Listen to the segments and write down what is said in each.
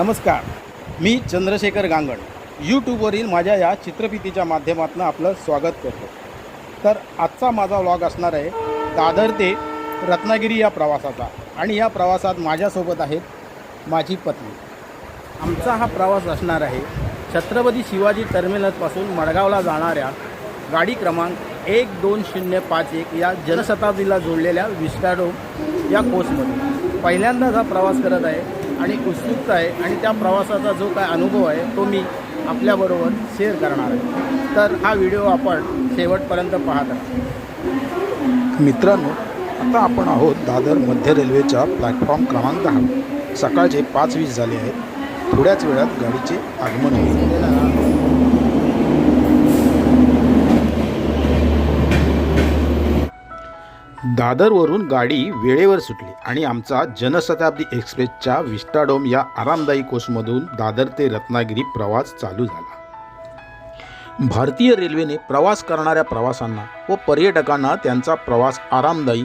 नमस्कार. मी चंद्रशेखर गांगण. यूट्यूबवरील माझ्या या चित्रफितीच्या माध्यमातून आपलं स्वागत करतो. तर आजचा माझा व्लॉग असणार आहे दादर ते रत्नागिरी या प्रवासाचा. आणि या प्रवासात माझ्यासोबत आहेत माझी पत्नी. आमचा हा प्रवास असणार आहे छत्रपती शिवाजी टर्मिनसपासून मडगावला जाणाऱ्या गाडी क्रमांक एक दोन शून्य पाच एक या जनशताब्दीला जोडलेल्या विस्टाडो या कोचमध्ये. पहिल्यांदाच हा प्रवास करत आहे आणि उत्सुकता आहे आणि त्या प्रवासाचा जो काय अनुभव आहे तो मी आपल्याबरोबर शेअर करणार आहे. तर हा व्हिडिओ आपण शेवटपर्यंत पाहत राहा. मित्रांनो आता आपण आहोत दादर मध्य रेल्वेच्या प्लॅटफॉर्म क्रमांक दहा. सकाळचे पाच वीस झाले आहेत. थोड्याच वेळात गाडीचे आगमन होईल. दादरवरून गाडी वेळेवर सुटली आणि आमचा जनशताब्दी एक्सप्रेसच्या विस्टाडोम या आरामदायी कोचमधून दादर ते रत्नागिरी प्रवास चालू झाला. भारतीय रेल्वेने प्रवास करणाऱ्या प्रवाशांना व पर्यटकांना त्यांचा प्रवास आरामदायी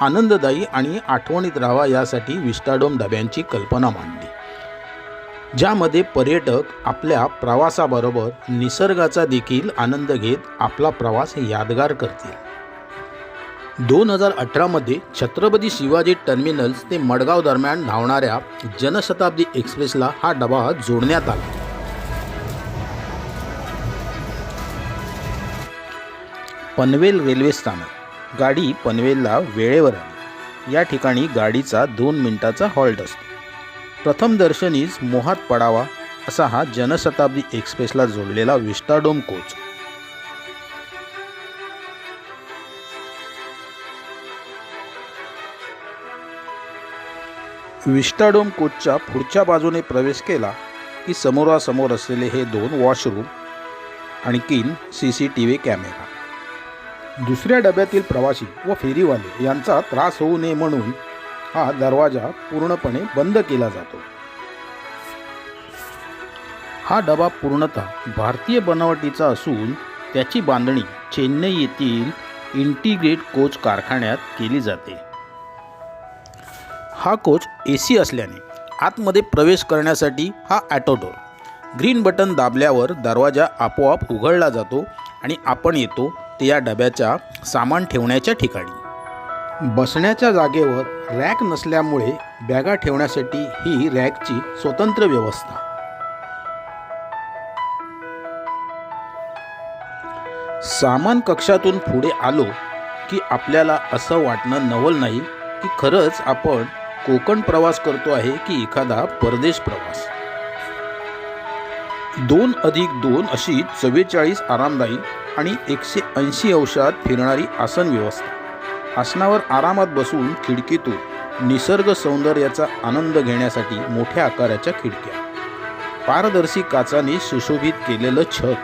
आनंददायी आणि आठवणीत राहावा यासाठी विस्टाडोम डब्यांची कल्पना मांडली. ज्यामध्ये पर्यटक आपल्या प्रवासाबरोबर निसर्गाचा देखील आनंद घेत आपला प्रवास यादगार करतील. दोन हजार अठरामध्ये छत्रपती शिवाजी टर्मिनल्स ते मडगाव दरम्यान धावणाऱ्या जनशताब्दी एक्सप्रेसला हा डबा जोडण्यात आला. पनवेल रेल्वे स्थानक. गाडी पनवेलला वेळेवर आली. या ठिकाणी गाडीचा दोन मिनिटाचा हॉल्ट असतो. प्रथम दर्शनीच मोहात पडावा असा हा जनशताब्दी एक्सप्रेसला जोडलेला विस्टाडोम कोच. विस्टाडोम कोचच्या पुढच्या बाजूने प्रवेश केला की समोरासमोर असलेले हे दोन वॉशरूम आणखीन C C T V camera. दुसऱ्या डब्यातील प्रवासी व फेरीवाले यांचा त्रास होऊ नये म्हणून हा दरवाजा पूर्णपणे बंद केला जातो. हा डबा पूर्णतः भारतीय बनावटीचा असून त्याची बांधणी चेन्नई येथील इंटिग्रेट कोच कारखान्यात केली जाते. हा कोच ए सी असल्याने आतमध्ये प्रवेश करण्यासाठी हा ॲटोडोर. ग्रीन बटन दाबल्यावर दरवाजा आपोआप उघडला जातो आणि आपण येतो ते या डब्याच्या सामान ठेवण्याच्या ठिकाणी. बसण्याच्या जागेवर रॅक नसल्यामुळे बॅगा ठेवण्यासाठी ही रॅकची स्वतंत्र व्यवस्था. सामान कक्षातून पुढे आलो की आपल्याला असं वाटणं नवल नाही की खरंच आपण कोकण प्रवास करतो आहे की एखादा परदेश प्रवास? दोन अधिक दोन अशी चव्वेचाळीस आरामदायी आणि एकशे ऐंशी अंशात फिरणारी आसन व्यवस्था. आसनावर आरामात बसून खिडकीतून निसर्ग सौंदर्याचा आनंद घेण्यासाठी मोठ्या आकाराच्या खिडक्या. पारदर्शी काचाने सुशोभित केलेलं छत.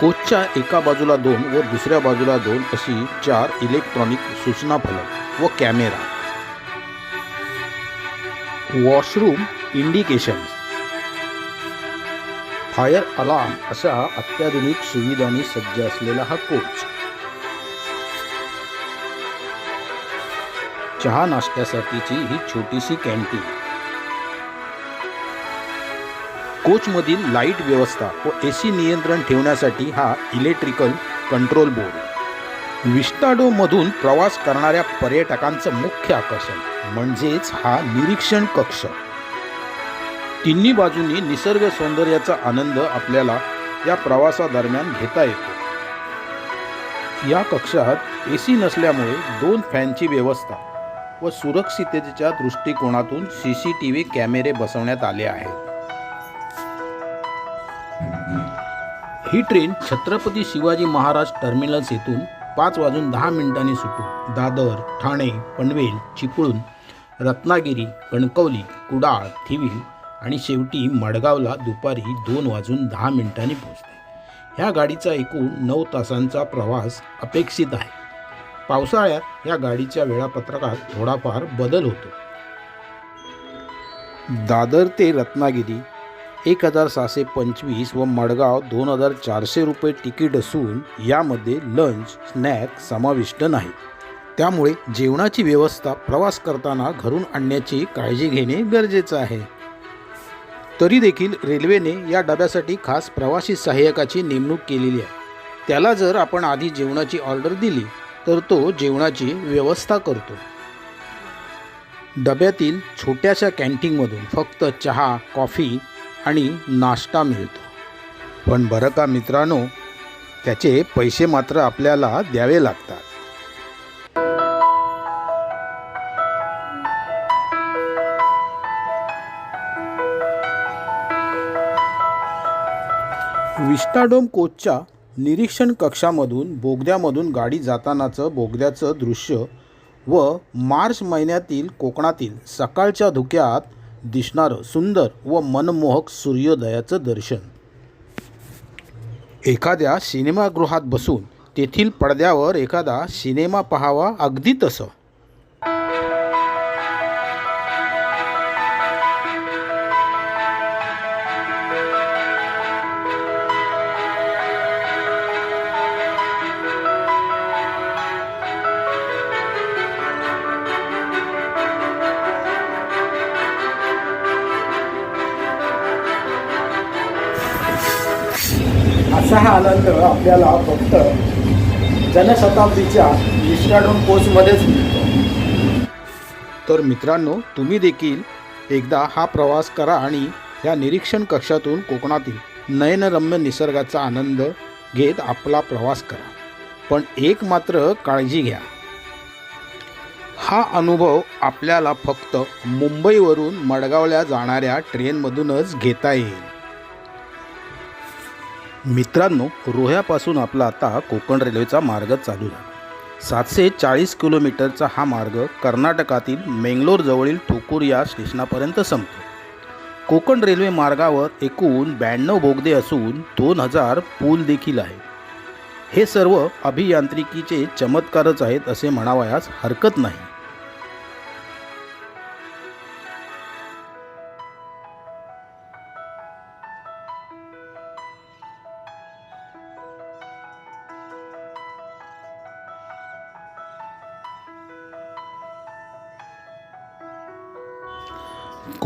कोचच्या एका बाजूला दोन व दुसऱ्या बाजूला दोन अशी चार इलेक्ट्रॉनिक सूचना फलक व camera. Washroom indications fire alarm अशा अत्याधुनिक सुविधांनी सज्ज असलेला हा कोच चहा नाश्त्यासाठीची ही छोटीशी कॅन्टीन कोचमधील लाइट व्यवस्था व ए सी नियंत्रण ठेवण्यासाठी हा इलेक्ट्रिकल कंट्रोल बोर्ड विस्टाडोमधून प्रवास करणाऱ्या पर्यटकांचं मुख्य आकर्षण म्हणजेच हा निरीक्षण कक्ष. तिन्ही बाजूंनी निसर्ग सौंदर्याचा आनंद आपल्याला या प्रवासादरम्यान घेता येतो. या कक्षात ए सी नसल्यामुळे दोन फॅनची व्यवस्था व सुरक्षिततेच्या दृष्टिकोनातून सी सी टी व्ही कॅमेरे बसवण्यात आले आहेत. ही ट्रेन छत्रपती शिवाजी महाराज टर्मिनल्स येथून पाच वाजून दहा मिनिटांनी सुटू. दादर ठाणे पनवेल चिपळूण रत्नागिरी कणकवली कुडाळ थिवी आणि शेवटी मडगावला दुपारी दोन वाजून दहा मिनिटांनी पोहोचते. ह्या गाडीचा एकूण नऊ तासांचा प्रवास अपेक्षित आहे. पावसाळ्यात या गाडीच्या वेळापत्रकात थोडाफार बदल होतो. दादर ते रत्नागिरी एक हजार सहाशे पंचवीस व मडगाव दोन हजार चारशे रुपये तिकीट असून यामध्ये लंच स्नॅक समाविष्ट नाही. त्यामुळे जेवणाची व्यवस्था प्रवास करताना घरून आणण्याची काळजी घेणे गरजेचं आहे. तरी देखील रेल्वेने या डब्यासाठी खास प्रवासी सहाय्यकाची नेमणूक केलेली आहे. त्याला जर आपण आधी जेवणाची ऑर्डर दिली तर तो जेवणाची व्यवस्था करतो. डब्यातील छोट्याशा कॅन्टीनमधून फक्त चहा कॉफी आणि नाश्ता मिळतो. पण बरं का मित्रांनो त्याचे पैसे मात्र आपल्याला द्यावे लागतात. विस्टाडोम कोचच्या निरीक्षण कक्षामधून बोगद्यामधून गाडी जातानाचं बोगद्याचं दृश्य व मार्च महिन्यातील कोकणातील सकाळच्या धुक्यात दिसणारं सुंदर व मनमोहक सूर्योदयाचं दर्शन. एखाद्या सिनेमागृहात बसून तेथील पडद्यावर एखादा सिनेमा पहावा अगदी तसं. असा हा आनंद आपल्याला फक्त जनशताब्दीच्या विस्टाडोम कोचमध्येच मिळतो. तर मित्रांनो तुम्ही देखील एकदा हा प्रवास करा आणि या निरीक्षण कक्षातून कोकणातील नयनरम्य निसर्गाचा आनंद घेत आपला प्रवास करा. पण एक मात्र काळजी घ्या. हा अनुभव आपल्याला फक्त मुंबईवरून मडगावल्या जाणाऱ्या ट्रेनमधूनच घेता येईल. मित्रांनो रोह्यापासून आपला आता कोकण रेल्वेचा मार्ग चालू झाला. सातशे चाळीस किलोमीटरचा हा मार्ग कर्नाटकातील मेंगलोरजवळील ठोकूर या स्टेशनापर्यंत संपतो. कोकण रेल्वे मार्गावर एकूण ब्याण्णव बोगदे असून दोन हजार पूल देखील आहे हे सर्व अभियांत्रिकीचे चमत्कारच आहेत असे म्हणावयास हरकत नाही.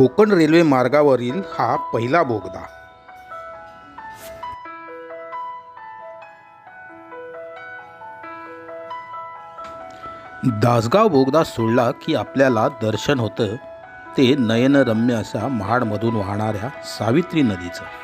कोकण रेल्वे मार्गावरील हा पहिला बोगदा. दासगाव बोगदा सोडला की आपल्याला दर्शन होतं ते नयनरम्य अशा महाडमधून वाहणाऱ्या सावित्री नदीचं.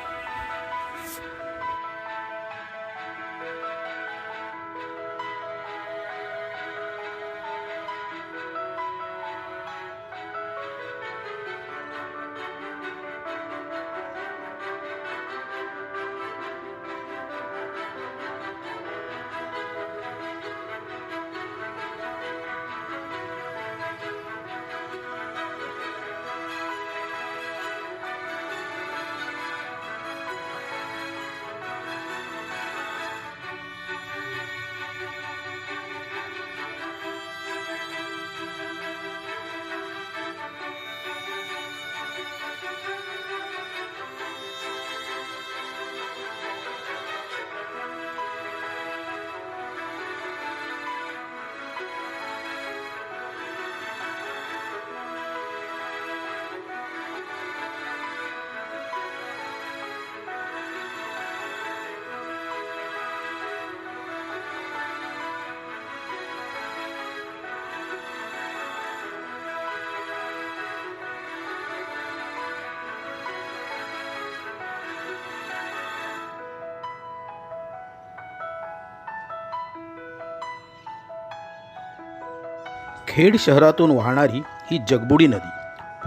खेड शहरातून वाहणारी ही जगबुडी नदी.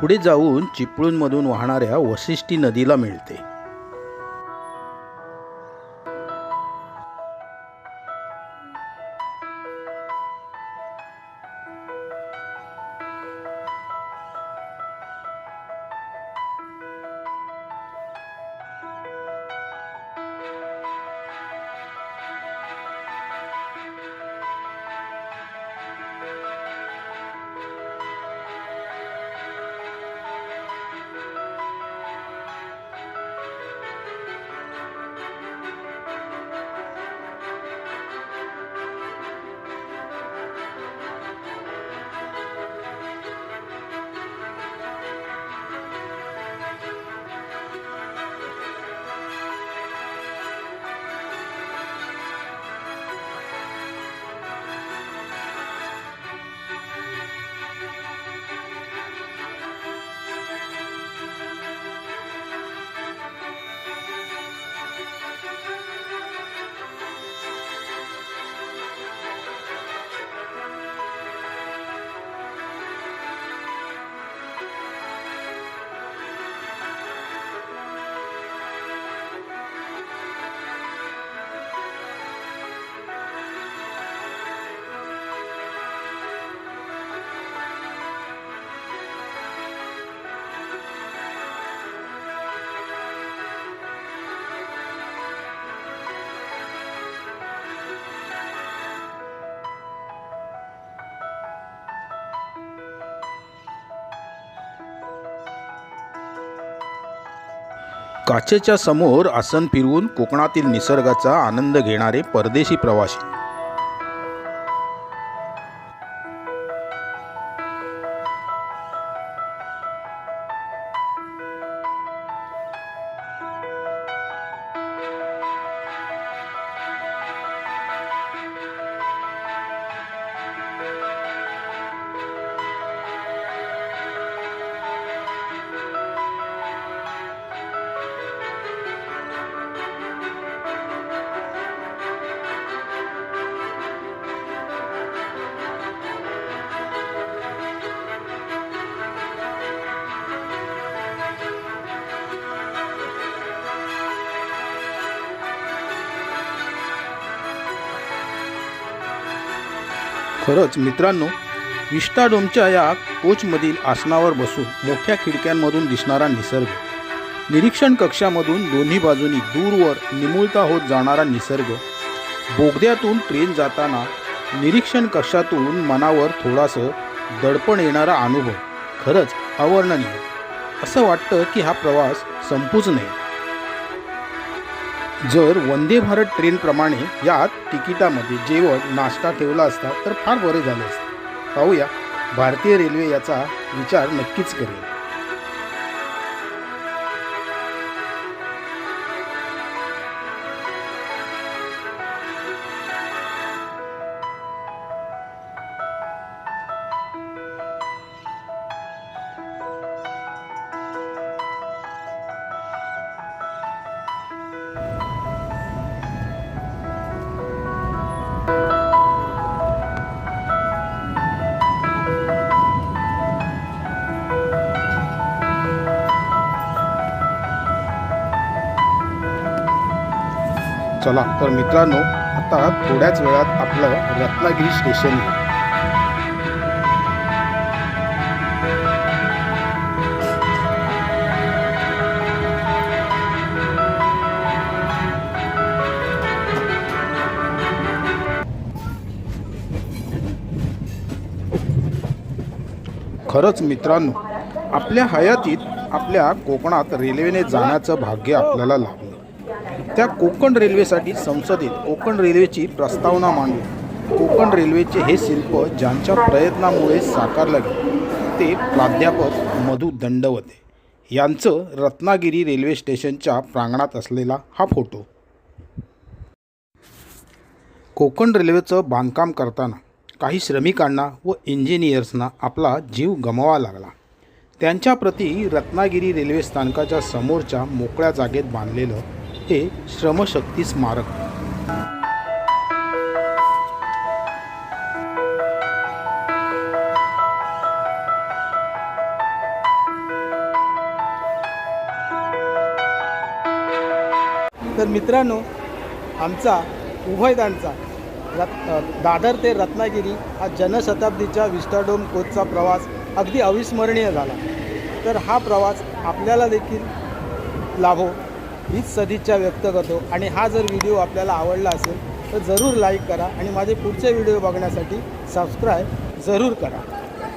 पुढे जाऊन चिपळूणमधून वाहणाऱ्या वशिष्ठी नदीला मिळते. काचेच्या समोर आसन फिरवून कोकणातील निसर्गाचा आनंद घेणारे परदेशी प्रवासी. खरंच मित्रांनो विस्टाडोमच्या या कोचमधील आसनावर बसून मोठ्या खिडक्यांमधून दिसणारा निसर्ग निरीक्षण कक्षामधून दोन्ही बाजूनी दूरवर निमुळता होत जाणारा निसर्ग बोगद्यातून ट्रेन जाताना निरीक्षण कक्षातून मनावर थोडासं दडपण येणारा अनुभव खरंच अवर्णनीय. असं वाटतं की हा प्रवास संपूच नये जर वंदे भारत ट्रेनप्रमाणे यात तिकिटामध्ये जेवण नाश्ता ठेवला असता तर फार बरे झाले असते. पाहूया भारतीय रेल्वे याचा विचार नक्कीच करेल. चला. तर मित्रांनो आता थोड्याच वेळात आपलं रत्नागिरी स्टेशन आहे. खरंच मित्रांनो आपल्या हयातीत आपल्या कोकणात रेल्वेने जाण्याचं भाग्य आपल्याला लाभलं. त्या कोकण रेल्वेसाठी संसदेत कोकण रेल्वेची प्रस्तावना मांडली. कोकण रेल्वेचे हे शिल्प ज्यांच्या प्रयत्नामुळे साकारलं गेलं ते प्राध्यापक मधु दंडवते यांचं रत्नागिरी रेल्वे स्टेशनच्या प्रांगणात असलेला हा फोटो. कोकण रेल्वेचं बांधकाम करताना काही श्रमिकांना व इंजिनियर्सना आपला जीव गमवावा लागला. त्यांच्याप्रती रत्नागिरी रेल्वे स्थानकाच्या समोरच्या मोकळ्या जागेत बांधलेलं ते श्रमशक्ती स्मारक. तर मित्रांनो आमचा उभयदांचा रत् दादर ते रत्नागिरी हा जनशताब्दीच्या विस्टाडोम कोचचा प्रवास अगदी अविस्मरणीय झाला. तर हा प्रवास आपल्याला देखील लाभो. हीच सदिच्छा व्यक्त करतो. आणि हा जर व्हिडिओ आपल्याला आवडला असेल तर जरूर लाईक करा. आणि माझे पुढचे व्हिडिओ बघण्यासाठी सबस्क्राईब जरूर करा.